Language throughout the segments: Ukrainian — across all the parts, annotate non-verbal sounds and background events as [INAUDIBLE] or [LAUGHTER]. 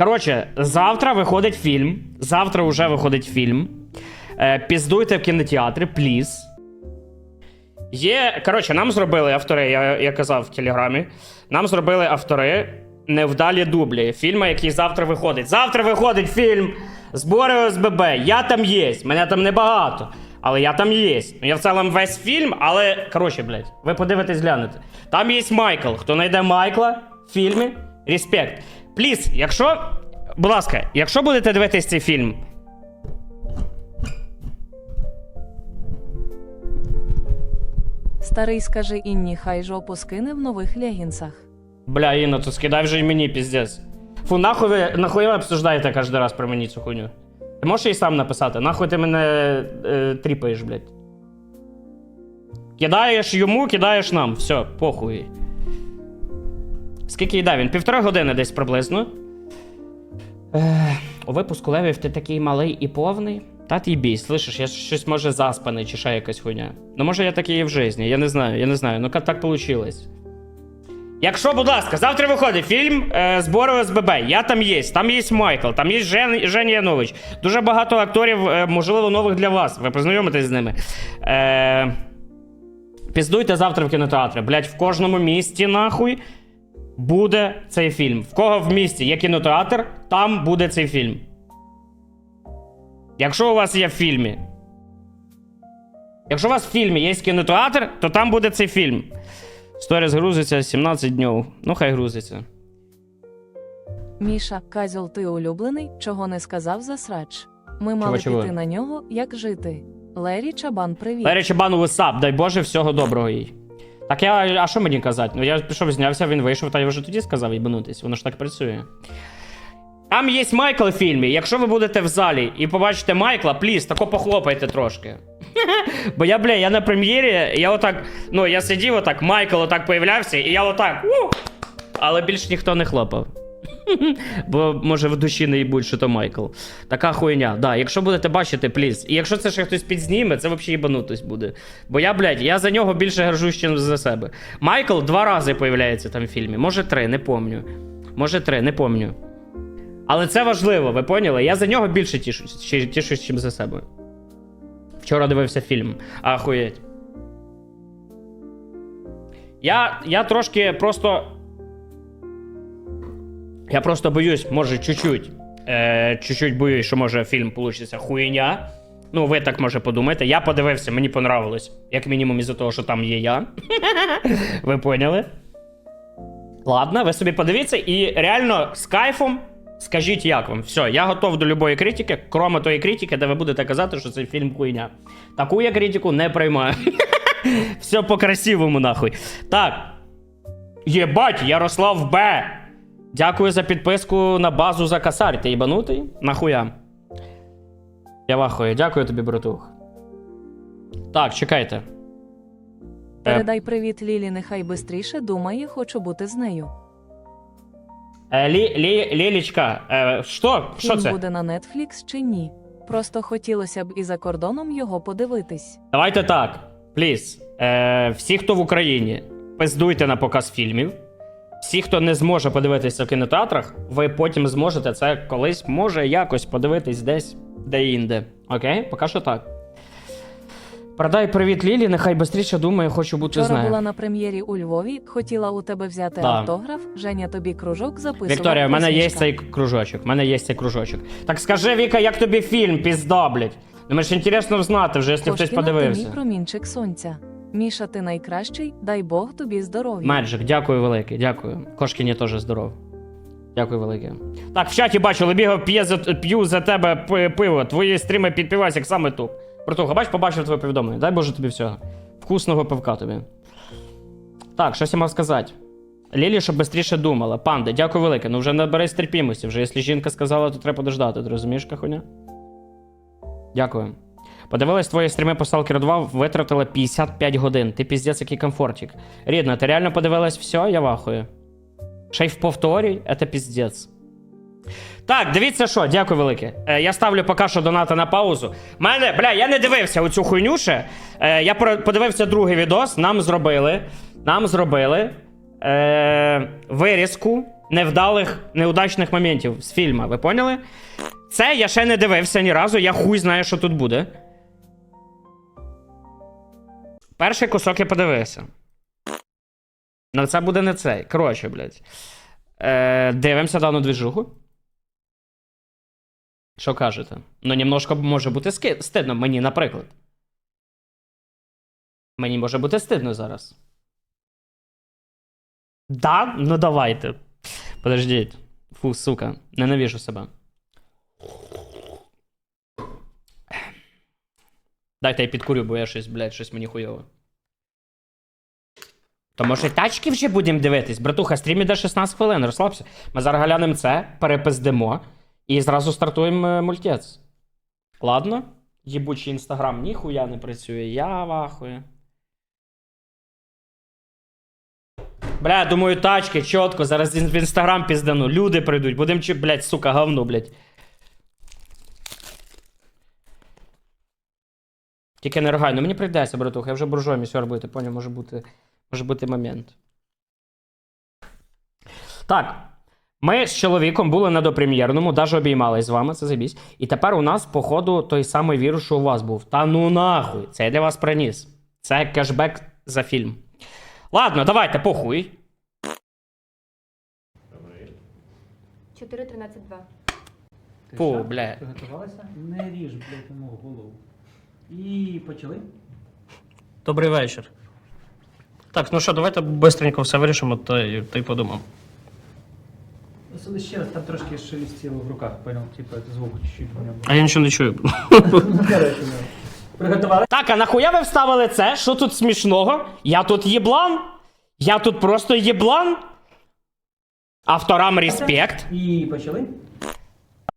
Коротше, завтра виходить фільм. Завтра вже виходить фільм. Е, піздуйте в кінотеатрі, пліз. Є. Коротше, нам зробили автори, я, я казав в телеграмі. Нам зробили автори невдалі дублі. Фільму, який завтра виходить. Завтра виходить фільм Збори ОСББ. Я там є. Мене там небагато. Але я там є. Ну я в цілому весь фільм, але. Коротше, блядь, ви подивитесь глянете. Там є Майкл. Хто знайде Майкла в фільмі, респект. Пліз, якщо. Будь ласка, якщо будете дивитись цей фільм, Старий скаже Інні, хай жопу скине в нових легінсах. Бля, Інна, то скидай вже і мені, піздець. Фу, нахуй ви, нахуй ви обсуждаєте кожен раз про мені цю хуйню? Ти можеш її сам написати? Нахуй ти мене е, тріпаєш, блядь. Кидаєш йому, кидаєш нам. Все, похуй. Скільки їда він? Півтори години десь приблизно. Е, у випуску левів ти такий малий і повний. Та ти бій, слышиш, я щось може заспаний чи ще якась хуйня. Ну може я такий і в житті, я не знаю, я не знаю. Ну так получилось. Якщо, будь ласка, завтра виходить фільм е, збори ОСББ. Я там є, там є Майкл, там є Жен, Женя Янович. Дуже багато акторів, е, можливо, нових для вас. Ви познайомитесь з ними. Е, піздуйте завтра в кінотеатри. Блять, в кожному місті, нахуй, буде цей фільм. В кого в місті є кінотеатр, там буде цей фільм. Якщо у вас є в фільмі. Якщо у вас в фільмі є кінотеатр, то там буде цей фільм. Сторіс грузиться 17 днів. Ну, хай грузиться. Міша, Казьол, ти улюблений, чого не сказав за срач. Ми мали чого? піти на нього, як жити. Лері Чабан, привіт. Лері Чабану висап, дай Боже, всього доброго їй. Так я. А що мені казати? Ну я пішов, знявся, він вийшов, та я вже тоді сказав їбанутись. Воно ж так працює. Там є Майкл в фільмі. Якщо ви будете в залі і побачите Майкла, пліз, тако похлопайте трошки. [LAUGHS] Бо я, бля, я на прем'єрі, я отак, ну, я сидів отак, Майкл отак появлявся, і я отак. Але більш ніхто не хлопав. Бо може в душі не їбуть, що то Майкл. Така хуйня. Да, якщо будете бачити, пліз. І якщо це ще хтось підзніме, це взагалі їбанутись буде. Бо я, блядь, я за нього більше горжусь, ніж за себе. Майкл два рази появляється там в фільмі. Може три, не помню. Може три, не помню. Але це важливо, ви поняли? Я за нього більше тішусь, тішусь, ніж за себе. Вчора дивився фільм. Ахуєть. Я, я трошки просто. Я просто боюсь, може, чуть-чуть. Е, чуть-чуть боюсь, що може фільм получиться хуйня. Ну, ви так може подумаєте. Я подивився, мені понравилось. Як мінімум із-за того, що там є я. [LAUGHS] ви поняли? Ладно, ви собі подивіться і реально з кайфом скажіть, як вам. Все, я готов до любої критики, кроме тої критики, де ви будете казати, що цей фільм хуйня. Таку я критику не приймаю. [LAUGHS] Все по-красивому, нахуй. Так. Єбать, Ярослав Б. Дякую за підписку на базу за косарь. Ти їбанутий? Нахуя? Я вахую. Дякую тобі, братух. Так, чекайте. Е, Передай привіт Лілі, нехай бистріше думає, хочу бути з нею. Е, Лі, Лі, Лілічка, е, що? Що Фільм це? буде на Netflix чи ні? Просто хотілося б і за кордоном його подивитись. Давайте так. Пліз. Е, всі, хто в Україні, пиздуйте на показ фільмів. Всі, хто не зможе подивитися в кінотеатрах, ви потім зможете це колись, може, якось подивитись десь де-інде. Окей? Поки що так. Передай привіт Лілі, нехай швидше думає, хочу бути з Вчора нею. була на прем'єрі у Львові, хотіла у тебе взяти Да. автограф. Женя тобі кружок записував. Вікторія, в мене є посмішка. цей кружочок. В мене є цей кружочок. Так скажи, Віка, як тобі фільм, пізда, блядь. Ну мені ж інтересно знати вже, якщо хтось Кошкіна, ти мій подивився. промінчик сонця. Міша, ти найкращий, дай Бог тобі здоров'я. Меджик, дякую велике, дякую. Кошкіні теж здоров. Дякую велике. Так, в чаті бачу, Лебігов п'є за, п'ю за тебе пиво. Твої стріми підпіваються як саме тут. Братуха, бач, побачив твоє повідомлення. Дай Боже тобі всього. Вкусного пивка тобі. Так, щось я мав сказати. Лілі, щоб швидше думала. Панди, дякую велике. Ну вже наберись терпімості. Вже якщо жінка сказала, то треба подождати. Ти розумієш, кахуня? Дякую. Подивилась твої стріми по Stalker 2, витратила 55 годин. Ти піздець, який комфортик. Рідна, ти реально подивилась все, я вахую. Ще й в повторі, це піздець. Так, дивіться що, дякую велике. Е, я ставлю поки що донати на паузу. Мене, бля, я не дивився оцю хуйню ще. Е, я подивився другий відос. Нам зробили. Нам зробили е, вирізку невдалих, неудачних моментів з фільму. Ви поняли? Це я ще не дивився ні разу, я хуй знаю, що тут буде. Перший кусок я подивився. Ну, це буде не цей. Коротше, блядь. Е, дивимося дану двіжуху. Що кажете? Ну, немножко може бути стидно мені, наприклад. Мені може бути стидно зараз. Да? Ну давайте. Подождіть. Фу, сука. Ненавижу себе. Дайте я підкурю, бо я щось, блядь, щось мені хуйово. То може тачки вже будемо дивитись? Братуха, стрім іде 16 хвилин, розслабся. Ми зараз глянемо це, перепиздимо і зразу стартуємо е, мультець. Ладно? Єбучий інстаграм ніхуя не працює, я вахую. Бля, думаю, тачки, чітко, зараз в інстаграм піздану. Люди прийдуть, будем чи, блядь, сука, говно, блядь. Тільки не рогай, ну мені прийдеться, братуха, я вже буржуа місьор бути, поняв, може бути, може бути момент. Так. Ми з чоловіком були на допрем'єрному, навіть обіймались з вами, це забісь. І тепер у нас, походу, той самий вірус, що у вас був. Та ну нахуй, це я для вас приніс. Це кешбек за фільм. Ладно, давайте, похуй. 4.13.2. Фу, бля. Не ріж, блядь, йому в голову. І почали. Добрий вечір. Так, ну що, давайте швидко все вирішимо, та й, та й подумав. Сюди ще раз, там трошки шелестіло в руках, понял, типу, звук чуть-чуть у. А я нічого не чую. Приготували? Так, а нахуя ви вставили це? Що тут смішного? Я тут єблан? Я тут просто єблан? Авторам респект. І почали.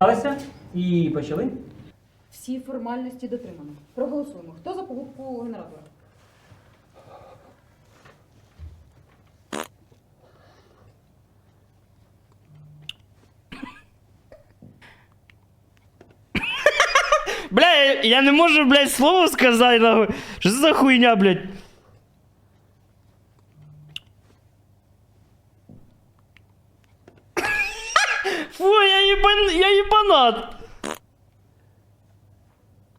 Приготувалися? І почали. Всі формальності дотримано. Проголосуємо. Хто за покупку генератора? Бля, я, не можу, блядь, слово сказати, нахуй. Що це за хуйня, блядь? Фу, я ебан... я ебанат.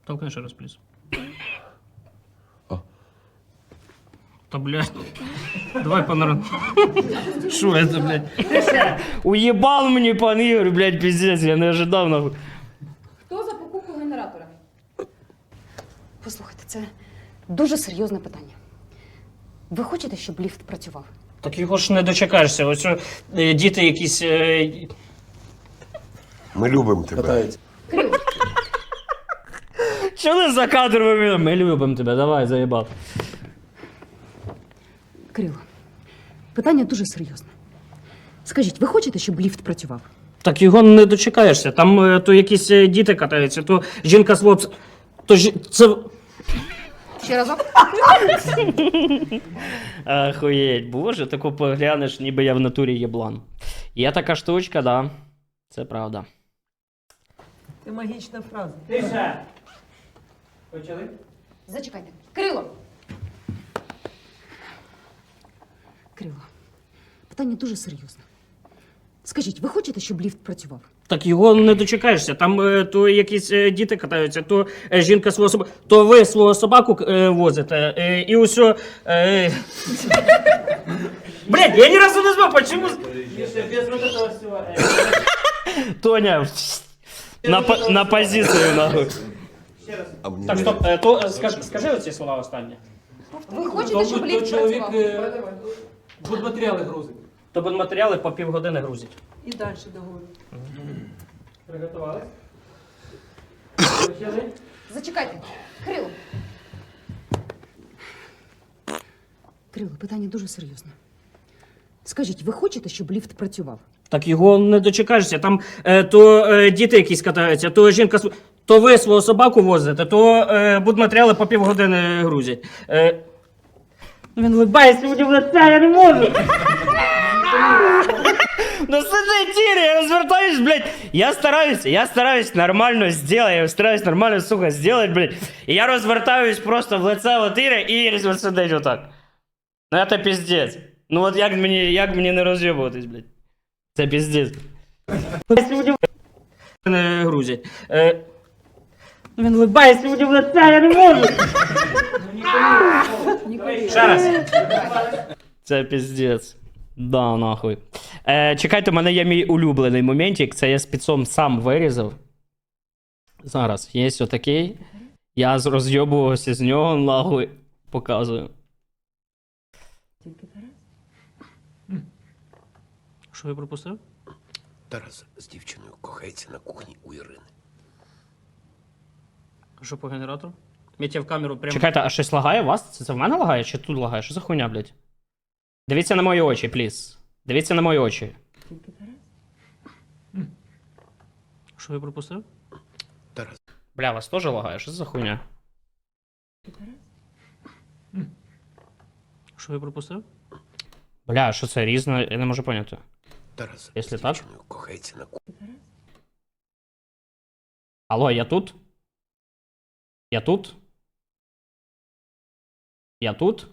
Толкни ще раз, плюс. Та, блядь. Давай по народу. Шо это, блядь? Уебал мені пан Ігор, блядь, пиздец, я не ожидав, нахуй. Хто за покупку генератора? Послухайте, це дуже серйозне питання. Ви хочете, щоб ліфт працював? Так його ж не дочекаєшся. Ось е, діти якісь. Е... Ми любимо тебе. Крив. Що не за кадровими? Ми любимо тебе, давай, заїбав. Кирило, питання дуже серйозне. Скажіть, ви хочете, щоб ліфт працював? Так його не дочекаєшся. Там е, то якісь е, діти катаються, то жінка з хлопцем. То ж це. Ще разок? Охуєть, боже, таку поглянеш, ніби я в натурі єблан. Є така штучка, да. Це правда. Це магічна фраза. Тише. Почали? Зачекайте. Кирило! Кирило, питання дуже серйозне. Скажіть, ви хочете, щоб ліфт працював? Так його не дочекаєшся. Там е, то якісь е, діти катаються, то е, жінка свого собаку, то ви свого собаку е, возите. Е, і усе. Е... Блять, я ні разу не знав, почему. Більше без вот этого всього. Тоня, на, по- на позицію, нахуй. Так, стоп, е, то е, скажи, скажи оці слова останні. Ви хочете, щоб ліфт працював? будматеріали грузить. То матеріали по півгодини грузять. І далі договорю. Приготувались? Почали? Зачекайте. Кирило. Кирило, питання дуже серйозне. Скажіть, ви хочете, щоб ліфт працював? Так його не дочекаєшся. Там е, то е, діти якісь катаються, то жінка св- то ви свого собаку возите, то е, будматеріали по півгодини грузять. Е, він вибається мені в лице, я не можу. Ну сиди, Тірі, я розвертаюсь, блядь. Я стараюсь, я стараюсь нормально сделать, я стараюсь нормально, сука, сделать, блядь. І я розвертаюсь просто в лице от Іри, і Ірі сидить отак. Ну це піздець. Ну от як мені, як мені не роз'єбуватись, блядь. Це піздець. Грузять. Е, Він либається мені в лице, я не можу. Ще раз. Це піздець. Да, нахуй. Е, чекайте, у мене є мій улюблений моментик. Це я спецом сам вирізав. Зараз, є отакий. Я з- розйобувався з нього, нахуй. Показую. Що я пропустив? Тарас з дівчиною кохається на кухні у Ірини. Що по генератору? Мітя в камеру прямо. Чекайте, а щось лагає у вас? Це, це в мене лагає чи тут лагає? Що за хуйня, блядь? Дивіться на мої очі, пліз. Дивіться на мої очі. Що я пропустив? Тарас. Бля, вас теж лагає? Що це за хуйня? Що я пропустив? Бля, що це різно? Я не можу поняти. Тарас Якщо так? кохається на кухні. Алло, я тут? Я тут? Я тут?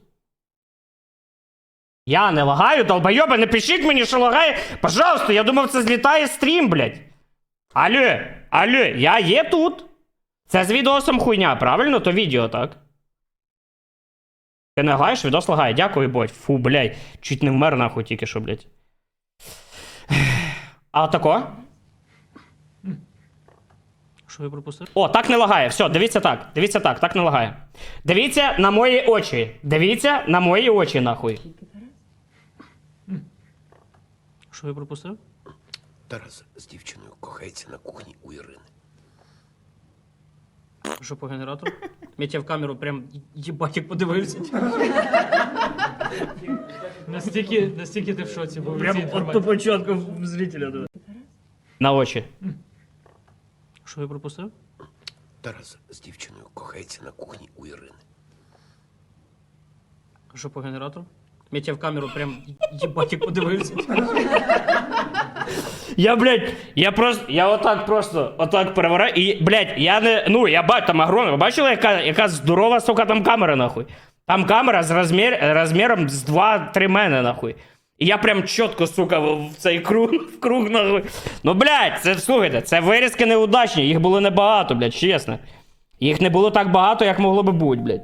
Я не лагаю, долбойоби, не пишіть мені, що лагає. Пожалуйста, я думав, це злітає стрім, блядь. Алло, алло, я є тут. Це з відосом хуйня, правильно? То відео, так? Ти не лагаєш, відос лагає. Дякую, бодь. Фу, блядь. Чуть не вмер нахуй тільки що, блядь. А тако? Що я пропустив? О, так не лагає. Все, дивіться так. Дивіться так, так не лагає. Дивіться на мої очі. Дивіться на мої очі, нахуй. Що я пропустив? Тарас з дівчиною кохається на кухні у Ірини. Що по генератору? Мітя в камеру прям їбать, як подивився. Настільки, настільки ти в шоці був від Прям от інформації. по початку зрителя. На очі. Що я пропустив? Тарас з дівчиною кохається на кухні у Ірини. Що по генератору? Мітя в камеру прям їбать, як подивився. Я, блядь, я просто, я отак просто, отак перевораю, і, блядь, я не, ну, я бачу, там огромна, ви бачили, яка, яка здорова, сука, там камера, нахуй? Там камера з розмір, розміром з 2-3 мене, нахуй. І я прям чітко, сука, в цей круг, в круг, нахуй. Ну, блядь, це, слухайте, це вирізки неудачні, їх було небагато, блядь, чесно. Їх не було так багато, як могло би бути, блядь.